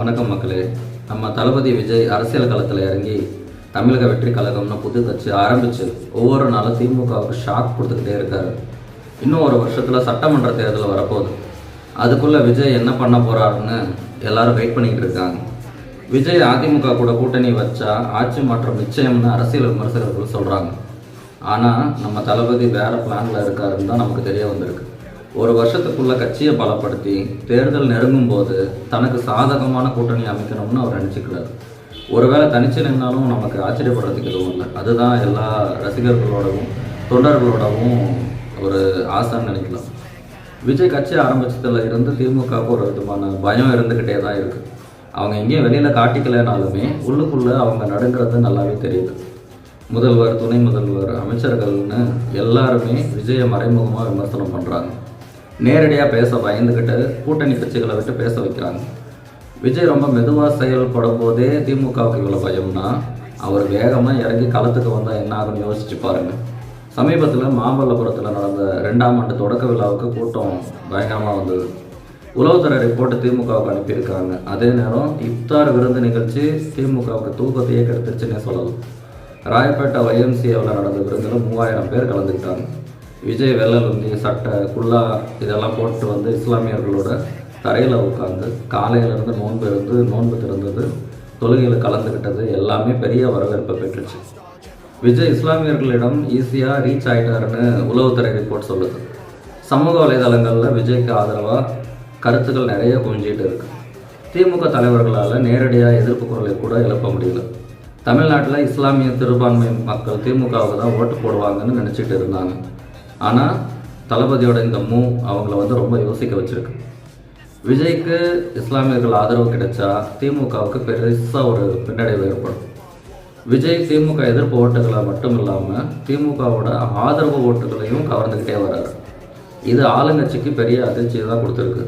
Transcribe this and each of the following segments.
வணக்கம் மக்களே. நம்ம தளபதி விஜய் அரசியல் களத்தில் இறங்கி தமிழக வெற்றி கழகம்னு புது கட்சி ஆரம்பிச்சு ஒவ்வொரு நாளும் திமுகவுக்கு ஷாக் கொடுத்துக்கிட்டே இருக்காரு. இன்னும் ஒரு வருஷத்தில் சட்டமன்ற தேர்தல் வரப்போகுது. அதுக்குள்ளே விஜய் என்ன பண்ண போறாருன்னு எல்லாரும் வெயிட் பண்ணிக்கிட்டு இருக்காங்க. விஜய் அதிமுக கூட கூட்டணி வச்சா ஆட்சி மாற்றம் நிச்சயம்னு அரசியல் விமர்சகர்கள் சொல்கிறாங்க ஆனால் நம்ம தளபதி வேற பிளானில் இருக்காருன்னு தான் நமக்கு தெரிய வந்திருக்கு. ஒரு வருஷத்துக்குள்ள கட்சியை பலப்படுத்தி தேர்தல் நெருங்கும் போது தனக்கு சாதகமான கூட்டணி அமைக்கணும்னு அவர் நினச்சிக்கிறார். ஒருவேளை தனிச்சு நின்னாலும் நமக்கு ஆச்சரியப்படுறதுக்கு எதுவும் இல்லை. அதுதான் எல்லா ரசிகர்களோடவும் தொண்டர்களோடவும் ஒரு ஆசைன்னு நினைக்கலாம். விஜய் கட்சி ஆரம்பிச்சதுல இருந்து திமுகவுக்கு ஒரு விதமான பயம் இருந்துக்கிட்டே தான் இருக்குது அவங்க எங்கேயும் வெளியில் காட்டிக்கலைனாலுமே உள்ளுக்குள்ளே அவங்க நடுங்கிறது நல்லாவே தெரியுது. முதல்வர் துணை முதல்வர் அமைச்சர்கள்னு எல்லாருமே விஜயை மறைமுகமாக விமர்சனம் பண்ணுறாங்க நேரடியாக பேச பயந்துக்கிட்டு கூட்டணி கட்சிகளை விட்டு பேச வைக்கிறாங்க. விஜய் ரொம்ப மெதுவாக செயல்படும் போதே திமுகவுக்கு இவ்வளோ பயம்னா அவர் வேகமாக இறங்கி களத்துக்கு வந்தால் என்ன ஆகும்னு யோசிச்சு பாருங்கள் சமீபத்தில் மாமல்லபுரத்தில் நடந்த ரெண்டாம் ஆண்டு தொடக்க விழாவுக்கு கூட்டம் பயங்கரமாக வந்தது. உளவுத்துறை ரிப்போர்ட்டு திமுகவுக்கு அனுப்பியிருக்காங்க அதே நேரம் இப்தார் விருந்து நிகழ்ச்சி திமுகவுக்கு தூக்கத்தையே கெடுத்துருச்சுன்னே சொல்லலாம். ராயப்பேட்டை ஒய்எம்சிஏவில் நடந்த விருந்தில் மூவாயிரம் பேர் கலந்துக்கிட்டாங்க. விஜய் வெள்ளை சட்டை குல்லா இதெல்லாம் போட்டு வந்து இஸ்லாமியர்களோட தரையில் உட்காந்து காலையிலேருந்து நோன்பு இருந்து நோன்பு திறந்தது தொழுகையில் கலந்துக்கிட்டது எல்லாமே பெரிய வரவேற்பை பெற்றுச்சு. விஜய் இஸ்லாமியர்களிடம் ஈஸியாக ரீச் ஆகிட்டாருன்னு உளவுத்துறை ரிப்போர்ட் சொல்லுது. சமூக வலைதளங்களில் விஜய்க்கு ஆதரவாக கருத்துக்கள் நிறைய குவிஞ்சிட்டு இருக்கு. திமுக தலைவர்களால் நேரடியாக எதிர்ப்பு குரலை கூட எழுப்ப முடியல. தமிழ்நாட்டில் இஸ்லாமிய சிறுபான்மை மக்கள் திமுகவுக்கு தான் ஓட்டு போடுவாங்கன்னு நினச்சிட்டு இருந்தாங்க. ஆனால் தளபதியோட இந்த மூவ் அவங்கள வந்து ரொம்ப யோசிக்க வச்சிருக்கு. விஜய்க்கு இஸ்லாமியர்கள் ஆதரவு கிடைச்சா திமுகவுக்கு பெருசாக ஒரு பின்னடைவு ஏற்படும். விஜய் திமுக எதிர்ப்பு ஓட்டுகளை மட்டும் இல்லாமல் திமுகவோட ஆதரவு ஓட்டுகளையும் கவர்ந்துக்கிட்டே வர்றாரு இது ஆளுங்கட்சிக்கு பெரிய அதிர்ச்சியை தான் கொடுத்துருக்கு.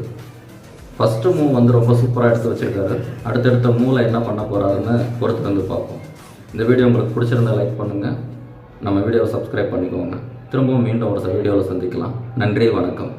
ஃபஸ்ட்டு மூவ் வந்து ரொம்ப சூப்பராக எடுத்து வச்சிருக்காரு. அடுத்தடுத்த மூவில் என்ன பண்ண போகிறாருன்னு பொறுத்து வந்து பார்ப்போம். இந்த வீடியோ உங்களுக்கு பிடிச்சிருந்தா லைக் பண்ணுங்கள் நம்ம வீடியோவை சப்ஸ்கிரைப் பண்ணிக்கோங்க. திரும்பவும் மீண்டும் ஒரு வீடியோவில் சந்திக்கலாம். நன்றி வணக்கம்.